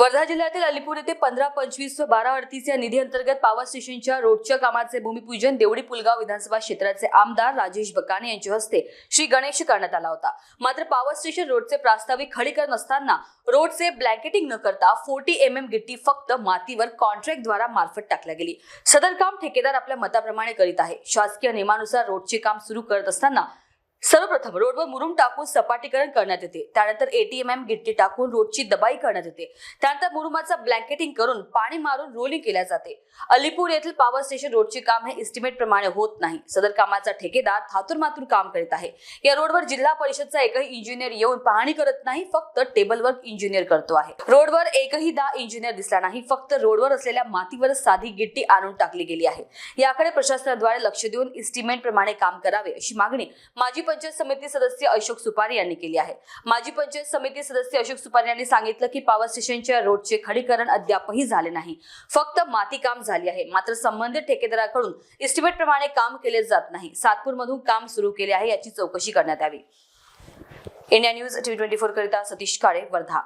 वर्धा जिल्ह्यातील अलिपूर येथे पंधरा पंचवीस व बारा अडतीस या निधी अंतर्गत पॉवर स्टेशनच्या रोडच्या कामाचे भूमिपूजन देवडी पुलगाव विधानसभा क्षेत्राचे आमदार राजेश बकाने यांच्या हस्ते श्री गणेश करण्यात आला होता. मात्र पॉवर स्टेशन रोडचे प्रास्ताविक खडीकरण असताना रोडचे ब्लँकेटिंग न करता फोर्टी एम एम गिट्टी फक्त मातीवर कॉन्ट्रॅक्टद्वारा मार्फत टाकल्या गेली. सदर काम ठेकेदार आपल्या मताप्रमाणे करीत आहे. शासकीय नियमानुसार रोडचे काम सुरू करत असताना सर्वप्रथम रोडवर मुरुम टाकून सपाटीकरण करण्यात येते. त्यानंतर एटीएमएम गिट्टी टाकून रोडची दबाई करण्यात येते. त्यानंतर मुरुमाचा ब्लँकेटिंग करून पाणी मारून रोलिंग केल्या जाते. अलीपूर येथील पॉवर स्टेशन रोडचे काम हे इस्टिमेट प्रमाणे होत नाही. सदर कामाचा ठेकेदार थातुरमातूर काम करीत आहे. या रोडवर जिल्हा परिषदचा एकही इंजिनियर येऊन पाहणी करत नाही फक्त टेबलवर इंजिनियर करतो आहे. रोडवर एकही दा इंजिनियर दिसला नाही फक्त रोडवर असलेल्या मातीवर साधी गिट्टी आणून टाकली गेली आहे. याकडे प्रशासनाद्वारे लक्ष देऊन इस्टिमेट प्रमाणे काम करावे अशी मागणी माजी पंचायत समिती सदस्य अशोक सुपारी यांनी केली आहे. माजी पंचायत समिती सदस्य अशोक सुपारी यांनी सांगितलं की पॉवर स्टेशनच्या रोडचे खडीकरण अद्यापही झाले नाही. फक्त माती काम झाली आहे. मात्र संबंधित ठेकेदाराकडून इस्टिमेट प्रमाणे काम केले जात नाही. सातपूर मधून काम सुरू केले आहे याची चौकशी करण्यात यावी. India News T twenty four करिता सतीश काळे वर्धा.